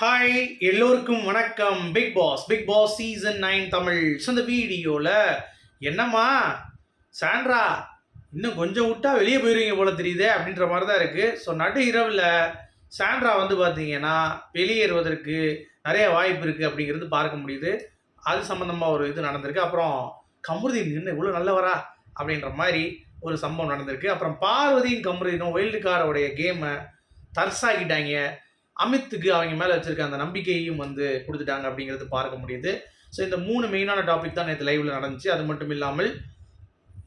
Hi எல்லோருக்கும் வணக்கம். Big boss big boss season nine Tamil. So இந்த வீடியோவில் என்னம்மா? சாண்ட்ரா இன்னும் கொஞ்சம் விட்டா வெளியே போயிருவீங்க போல தெரியுதே அப்படின்ற மாதிரி தான் இருக்குது ஸோ நடு இரவில் சாண்ட்ரா வந்து பார்த்தீங்கன்னா வெளியேறுவதற்கு நிறைய வாய்ப்பு இருக்குது அப்படிங்கிறது பார்க்க முடியுது. அது சம்மந்தமாக ஒரு இது நடந்திருக்கு. அப்புறம் கமருதி நின்று இவ்வளோ நல்லவரா அப்படின்ற மாதிரி ஒரு சம்பவம் நடந்திருக்கு. அப்புறம் பார்வதியும் கமருதினும் வெயில்டு காரோடைய கேமை தர்சாக்கிட்டாங்க. அமித்துக்கு அவங்க மேலே வச்சிருக்க அந்த நம்பிக்கையும் வந்து கொடுத்துட்டாங்க அப்படிங்கிறது பார்க்க முடியுது. ஸோ இந்த மூணு மெயினான டாபிக் தான் நேற்று லைவில் நடந்துச்சு. அது மட்டும் இல்லாமல்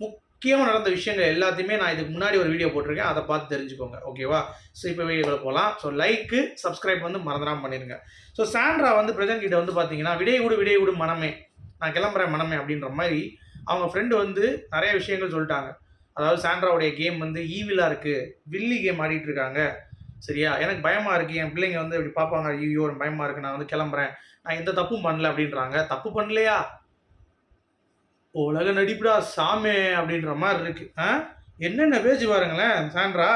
முக்கியமாக நடந்த விஷயங்கள் எல்லாத்தையுமே நான் இதுக்கு முன்னாடி ஒரு வீடியோ போட்டிருக்கேன். அதை பார்த்து தெரிஞ்சுக்கோங்க. ஓகேவா ஸோ இப்போ வீடியோக்குள்ள போகலாம் ஸோ லைக்கு சப்ஸ்கிரைப் வந்து மறந்துடாம பண்ணிடுங்க ஸோ சாண்ட்ரா வந்து பிரஜன் கிட்ட வந்து பார்த்தீங்கன்னா விடை விடு விடு மனமே. நான் கிளம்புறேன் மனமே அப்படின்ற மாதிரி அவங்க ஃப்ரெண்டு வந்து நிறைய விஷயங்கள் சொல்லிட்டாங்க. அதாவது சாண்ட்ராவுடைய கேம் வந்து ஈவிலாக இருக்குது வில்லி கேம் ஆடிட்டு இருக்காங்க. சரியா? எனக்கு பயமாக இருக்குது என் பிள்ளைங்க வந்து இப்படி பார்ப்பாங்க ஐயோ எனக்கு பயமாக இருக்குது நான் வந்து கிளம்புறேன். நான் எந்த தப்பும் பண்ணல அப்படின்றாங்க. தப்பு பண்ணலையா? உலக நடிப்புடா சாமே அப்படின்ற மாதிரி இருக்கு. ஆ? என்னென்ன பேச்சு பாருங்களேன் சாண்ட்ரா.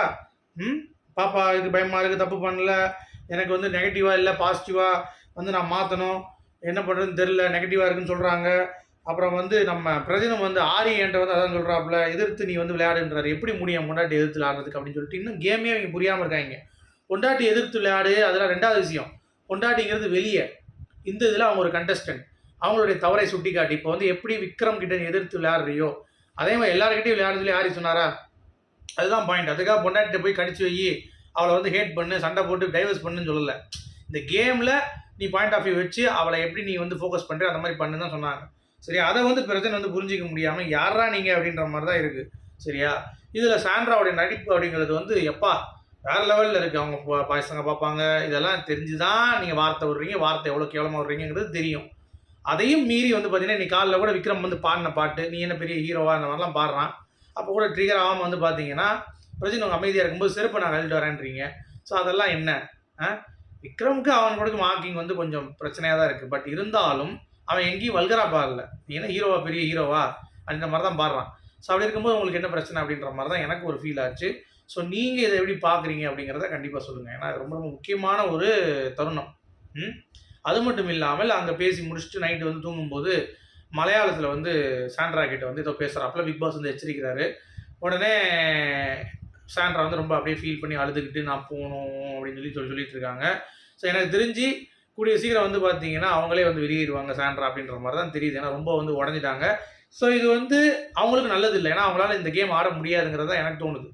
ம்? பாப்பா இது பயமாக இருக்குது தப்பு பண்ணல. எனக்கு வந்து நெகட்டிவாக இல்லை பாசிட்டிவாக வந்து நான் மாற்றணும் என்ன பண்ணுறதுன்னு தெரில நெகட்டிவாக இருக்குன்னு சொல்கிறாங்க அப்புறம் வந்து நம்ம பிரதினம் வந்து ஆரி என்கிட்ட வந்து அதான் சொல்கிறாப்புல எதிர்த்து நீ வந்து விளையாடுன்றாரு. எப்படி முடியும் முன்னாடி எதிர்த்து விளையாடுறதுக்கு? அப்படின்னு சொல்லிட்டு இன்னும் கேமே அவங்க புரியாமல் இருக்காங்க. பொண்டாட்டி எதிர்த்து விளையாடு அதெல்லாம் ரெண்டாவது விஷயம். பொண்டாட்டிங்கிறது வெளியே. இந்த இதில் அவங்க ஒரு கண்டஸ்டன்ட் அவங்களுடைய தவறை சுட்டி காட்டி இப்போ வந்து எப்படி விக்ரம் கிட்ட நீ எதிர்த்து விளையாடுறியோ அதே மாதிரி எல்லாருக்கிட்டையும் விளையாடுறதுல யாரி சொன்னாரா? அதுதான் பாயிண்ட் அதுக்காக பொண்டாட்டிட்ட போய் கடிச்சு வை அவளை வந்து ஹேட் பண்ணு சண்டை போட்டு டைவர்ஸ் பண்ணுன்னு சொல்லலை. இந்த கேமில் நீ பாயிண்ட் ஆஃப் வியூ வச்சு அவளை எப்படி நீ வந்து ஃபோக்கஸ் பண்ணுற அந்த மாதிரி பண்ணுன்னு தான் சொன்னாங்க. சரியா? அதை வந்து பிரச்சனை வந்து புரிஞ்சிக்க முடியாமல் யாரா நீங்கள் அப்படின்ற மாதிரி தான் இருக்குது சரியா? இதில் சாண்ட்ராவுடைய நடிப்பு அப்படிங்கிறது வந்து எப்பா வேற லெவலில் இருக்குது அவங்க ப- பசங்க பார்ப்பாங்க. இதெல்லாம் தெரிஞ்சு தான் நீங்கள் வார்த்தை விடுறீங்க. வார்த்தை எவ்வளோ கேவலமாக விடுறீங்கிறது தெரியும். அதையும் மீறி வந்து பார்த்தீங்கன்னா நீ காலைல கூட விக்ரம் வந்து பாடின பாட்டு நீ என்ன பெரிய ஹீரோவா அந்த மாதிரிலாம் பாடுறான். அப்போ கூட ட்ரிகர் ஆகாமல் வந்து பார்த்தீங்கன்னா பிரச்சனை உங்கள் அமைதியாக இருக்கும்போது செருப்பை நான் கழட்டு வரேன்றீங்க. ஸோ அதெல்லாம் என்ன? ஆ? விக்ரமுக்கு அவன் கூட மார்க்கிங் வந்து கொஞ்சம் பிரச்சனையாக தான் இருக்குது பட் இருந்தாலும் அவன் எங்கேயும் வல்கரா பாடல. நீ என்ன ஹீரோவா பெரிய ஹீரோவா அப்படின்ற மாதிரி தான் பாடுறான். ஸோ அப்படி இருக்கும்போது உங்களுக்கு என்ன பிரச்சனை அப்படின்ற மாதிரி தான் எனக்கு ஒரு ஃபீல் ஆச்சு. ஸோ நீங்கள் இதை எப்படி பார்க்குறீங்க அப்படிங்கிறத கண்டிப்பாக சொல்லுங்கள் ஏன்னா ரொம்ப ரொம்ப முக்கியமான ஒரு தருணம். ம்? அது மட்டும் இல்லாமல் அங்கே பேசி முடிச்சுட்டு நைட்டு வந்து தூங்கும்போது மலையாளத்தில் வந்து சாண்ட்ரா கிட்ட வந்து ஏதோ பேசுகிறாப்புல பிக் பாஸ் வந்து எச்சரிக்கிறாரு. உடனே சாண்ட்ரா வந்து ரொம்ப அப்படியே ஃபீல் பண்ணி அழுதுகிட்டு நான் போகணும் அப்படின்னு சொல்லி சொல்லி சொல்லிட்டு இருக்காங்க. ஸோ எனக்கு தெரிஞ்சு கூடிய சீக்கிரம் வந்து பார்த்தீங்கன்னா அவங்களே வந்து வெளியேறுவாங்க சாண்ட்ரா அப்படின்ற மாதிரி தான் தெரியுது. ஏன்னா ரொம்ப வந்து உடஞ்சிட்டாங்க. ஸோ இது வந்து அவங்களுக்கு நல்லது இல்லை ஏன்னா அவங்களால இந்த கேம் ஆட முடியாதுங்கிறது தான் எனக்கு தோணுது.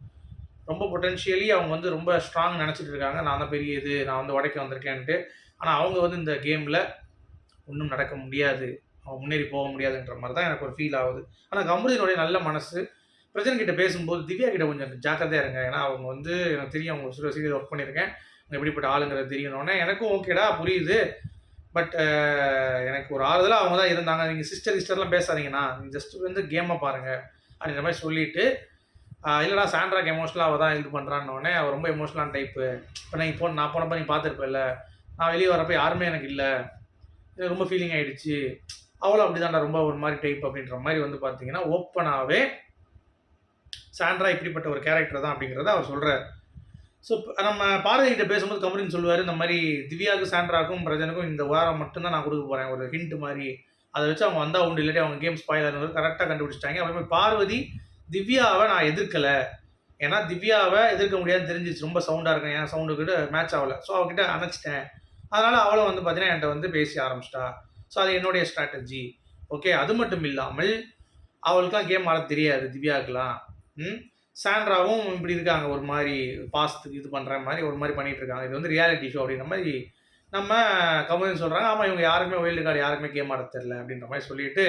ரொம்ப பொட்டென்ஷியலி அவங்க வந்து ரொம்ப ஸ்ட்ராங் நினச்சிட்டு இருக்காங்க. நான் தான் பெரிய இது நான் வந்து உடைக்க வந்திருக்கேன்ட்டு. ஆனால் அவங்க வந்து இந்த கேமில் ஒன்றும் நடக்க முடியாது. அவங்க முன்னேறி போக முடியாதுன்ற மாதிரி தான் எனக்கு ஒரு ஃபீல் ஆகுது. ஆனால் கமருதினுடைய நல்ல மனசு பிரச்சனை கிட்ட பேசும்போது திவ்யா கிட்ட கொஞ்சம் ஜாக்கிரதையாக இருங்க. ஏன்னா அவங்க வந்து எனக்கு தெரியும் அவங்க சில சீரியல் ஒர்க் பண்ணியிருக்கேன். அவங்க எப்படிப்பட்ட ஆளுங்கிறது தெரியணுன்னே எனக்கும் ஓகேடா புரியுது. பட் எனக்கு ஒரு ஆறுதலாக அவங்க தான் இருந்தாங்க. நீங்கள் சிஸ்டர் சிஸ்டர்லாம் பேசாதீங்கண்ணா நீங்கள் ஜஸ்ட் வந்து கேமை பாருங்கள் அப்படின்ற மாதிரி சொல்லிட்டு இல்லைடா சாண்ட்ராக் எமோஷனலாக அவள் தான் இது பண்ணுறான்னொடனே அவள் ரொம்ப எமோஷனலான டைப்பு இப்போ நான் இப்போ நான் போனப்போ நீ பார்த்துருப்பேல்ல. நான் வெளியே வரப்போ யாருமே எனக்கு இல்லை. எனக்கு ரொம்ப ஃபீலிங் ஆகிடுச்சு அவளும் அப்படி ரொம்ப ஒரு மாதிரி டைப் அப்படின்ற மாதிரி வந்து பார்த்தீங்கன்னா ஓப்பனாகவே சாண்ட்ரா இப்படிப்பட்ட ஒரு கேரக்டர் தான் அப்படிங்கிறத அவர் சொல்கிறார் ஸோ நம்ம பாரதிகிட்ட பேசும்போது கமரின் சொல்லுவார் இந்த மாதிரி திவ்யாவுக்கும் சாண்ட்ராக்கும் பிரஜனுக்கும் இந்த வாரம் மட்டும்தான் நான் கொடுக்க போகிறேன் ஒரு ஹிண்ட் மாதிரி. அதை வச்சு அவங்க வந்தால் உண்டு இல்லாட்டி அவங்க கேம் ஸ்பாயில் ஆகுது கரெக்டாக கண்டுபிடிச்சிட்டாங்க. அதே மாதிரி பார்வதி திவ்யாவை நான் எதிர்க்கலை. ஏன்னா திவ்யாவை எதிர்க்க முடியாதுன்னு தெரிஞ்சிச்சு. ரொம்ப சவுண்டாக இருக்கேன். என் சவுண்டு கிட்ட மேட்ச் ஆகலை. ஸோ அவகிட்ட அணைச்சிட்டேன். அதனால் அவளும் வந்து பார்த்தீங்கன்னா என்கிட்ட வந்து பேசி ஆரம்பிச்சிட்டா. ஸோ அது என்னுடைய ஸ்ட்ராட்டஜி ஓகே அது மட்டும் இல்லாமல் அவளுக்குலாம் கேம் ஆட தெரியாது. திவ்யாவுக்குலாம் ம்? சாண்ட்ராவும் இப்படி இருக்காங்க. ஒரு மாதிரி பாஸ்த்துக்கு இது பண்ணுற மாதிரி ஒரு மாதிரி பண்ணிகிட்டு இருக்காங்க. இது வந்து ரியாலிட்டி ஷோ அப்படின்ற மாதிரி நம்ம கமலின்னு சொல்கிறாங்க ஆமாம் இவங்க யாருமே ஒயில்டு கார்டு யாருமே கேம் ஆட தெரில அப்படின்ற மாதிரி சொல்லிட்டு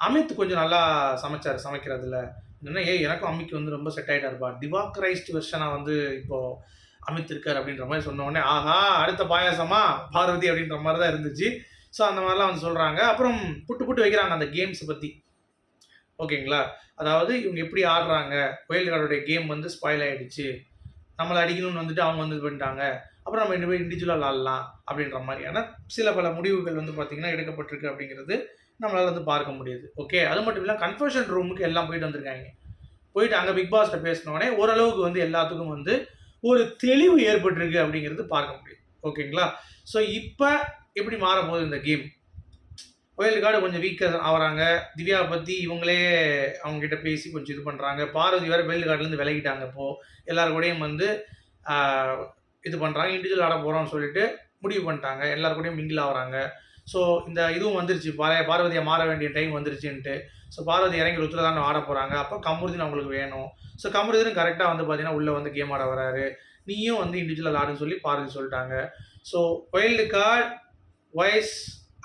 அமித் கொஞ்சம் நல்லா சமைச்சார் சமைக்கிறதுல. என்ன ஏய் எனக்கும் அம்மிக்கு வந்து ரொம்ப செட் ஆகிட்டா இருப்பா டிவாக்கரைஸ்ட் வெர்ஷனாக வந்து இப்போது அமித் அப்படின்ற மாதிரி சொன்ன உடனே ஆஹா அடுத்த பாயாசமா? பார்வதி அப்படின்ற மாதிரி தான் இருந்துச்சு. ஸோ அந்த மாதிரிலாம் வந்து சொல்கிறாங்க அப்புறம் புட்டு புட்டு வைக்கிறாங்க அந்த கேம்ஸை பற்றி ஓகேங்களா? அதாவது இவங்க எப்படி ஆடுறாங்க? ஒயில்டு கார்டுடைய கேம் வந்து ஸ்பாயில் ஆகிடுச்சு நம்மளை அடிக்கணும்னு வந்துட்டு அவங்க வந்து இது பண்ணிட்டாங்க. அப்புறம் நம்ம ரெண்டு பேரும் இண்டிவிஜுவலாக ஆடலாம் அப்படின்ற மாதிரியான சில பல முடிவுகள் வந்து பார்த்திங்கன்னா எடுக்கப்பட்டிருக்கு அப்படிங்கிறது நம்மளால் வந்து பார்க்க முடியுது. ஓகே அது மட்டும் இல்லாமல் கன்ஃபர்ஷன் ரூமுக்கு எல்லாம் போயிட்டு வந்திருக்காங்க. போயிட்டு அங்கே பிக் பாஸ்ட்டை பேசினோடனே ஓரளவுக்கு வந்து எல்லாத்துக்கும் வந்து ஒரு தெளிவு ஏற்பட்டிருக்கு அப்படிங்கிறது பார்க்க முடியுது. ஓகேங்களா ஸோ இப்போ எப்படி மாற போகுது இந்த கேம் கோயில் கார்டு கொஞ்சம் வீக்காக ஆகுறாங்க. திவ்யாவை பற்றி இவங்களே அவங்ககிட்ட பேசி கொஞ்சம் இது பண்ணுறாங்க பார்வதி வேறு வெயில் கார்டுலேருந்து விலகிட்டாங்க இப்போது எல்லாரு கூடயும் வந்து இது பண்ணுறாங்க இண்டிவிஜுவல் ஆட போகிறோம்னு சொல்லிட்டு முடிவு பண்ணிட்டாங்க. எல்லாரு கூடயும் ஆகிறாங்க. ஸோ இந்த இதுவும் வந்துருச்சு. பார பார்வதியை மாற வேண்டிய டைம் வந்துருச்சுன்ட்டு. ஸோ பார்வதி இறங்கி ருத்ரதான் ஆட போகிறாங்க அப்போ கமருதீன் அவங்களுக்கு வேணும். ஸோ கமருதீன் கரெக்டாக வந்து பார்த்தீங்கன்னா உள்ளே வந்து கேம் ஆட வராரு. நீயும் வந்து இண்டிவிஜுவல் ஆடுன்னு சொல்லி பார்வதி சொல்லிட்டாங்க. ஸோ வைல்டு கார்டு வயஸ்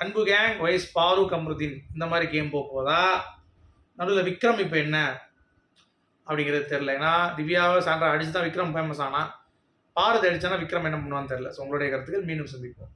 அன்பு கேங் வயஸ் பாரு கமருதீன். இந்த மாதிரி கேம் போக போதா? நடுவில் விக்ரம் இப்போ என்ன? அப்படிங்கிறது தெரில ஏன்னா திவ்யாவை சான்றா அடிச்சு தான் விக்ரம் ஃபேமஸ் ஆனால் பாரதி அடிச்சானா விக்ரம் என்ன பண்ணுவான்னு தெரில ஸோ உங்களுடைய கருத்துக்கள் மீண்டும் சந்திப்போம்.